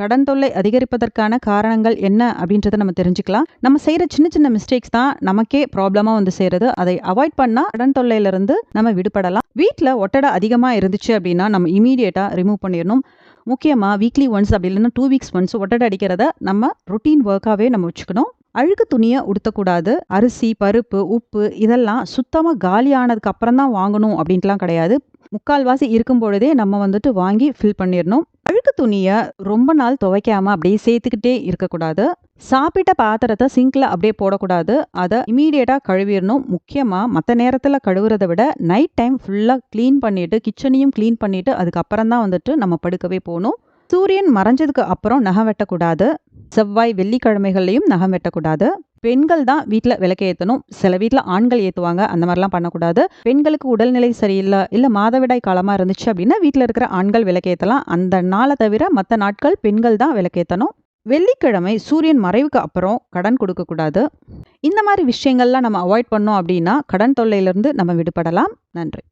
கடன் தொல்லை அதிகரிப்பதற்கான காரணங்கள் என்ன அப்படின்றத நம்ம தெரிஞ்சுக்கலாம். நம்ம செய்கிற சின்ன சின்ன மிஸ்டேக்ஸ் தான் நமக்கே ப்ராப்ளமாக வந்து சேருது. அதை அவாய்ட் பண்ணால் கடன் தொல்லையிலிருந்து நம்ம விடுபடலாம். வீட்டில் ஒட்டடை அதிகமாக இருந்துச்சு அப்படின்னா நம்ம இமீடியட்டாக ரிமூவ் பண்ணிடணும். முக்கியமாக வீக்லி ஒன்ஸ் அப்படி இல்லைன்னா டூ வீக்ஸ் ஒன்ஸ் ஒட்டடை அடிக்கிறத நம்ம ரொட்டீன் ஒர்க்காகவே நம்ம வச்சுக்கணும். அழுக்கு துணியை உடுத்தக்கூடாது. அரிசி பருப்பு உப்பு இதெல்லாம் சுத்தமாக காலியானதுக்கு அப்புறம் தான் வாங்கணும் அப்படின்ட்டுலாம் கிடையாது. முக்கால்வாசி இருக்கும் பொழுதே நம்ம வந்துட்டு வாங்கி ஃபில் பண்ணிடணும். துணியை ரொம்ப நாள் துவைக்காம அப்படியே சேர்த்துக்கிட்டே இருக்கக்கூடாது. சாப்பிட்ட பாத்திரத்தை சிங்க்ல அப்படியே போடக்கூடாது. அதை இமீடியட்டாக கழுவிடணும். முக்கியமாக மற்ற நேரத்தில் கழுவுறதை விட நைட் டைம் ஃபுல்லாக க்ளீன் பண்ணிட்டு கிச்சனையும் க்ளீன் பண்ணிட்டு அதுக்கப்புறம் தான் வந்துட்டு நம்ம படுக்கவே போகணும். சூரியன் மறைஞ்சதுக்கு அப்புறம் நகம் வெட்டக்கூடாது. செவ்வாய் வெள்ளிக்கிழமைகள்லையும் நகம் வெட்டக்கூடாது. பெண்கள் தான் வீட்டில் விளக்கு ஏற்றணும் சில வீட்டில் ஆண்கள் ஏற்றுவாங்க அந்த மாதிரிலாம் பண்ணக்கூடாது. பெண்களுக்கு உடல்நிலை சரியில்லை இல்லை மாதவிடாய் காலமாக இருந்துச்சு அப்படின்னா வீட்டில் இருக்கிற ஆண்கள் விளக்கு ஏற்றலாம் அந்த நாளை தவிர மற்ற நாட்கள் பெண்கள் தான் விளக்கேற்றணும் வெள்ளிக்கிழமை சூரியன் மறைவுக்கு அப்புறம் கடன் கொடுக்கக்கூடாது. இந்த மாதிரி விஷயங்கள்லாம் நம்ம அவாய்ட் பண்ணோம் அப்படின்னா கடன் தொல்லையிலிருந்து நம்ம விடுபடலாம். நன்றி.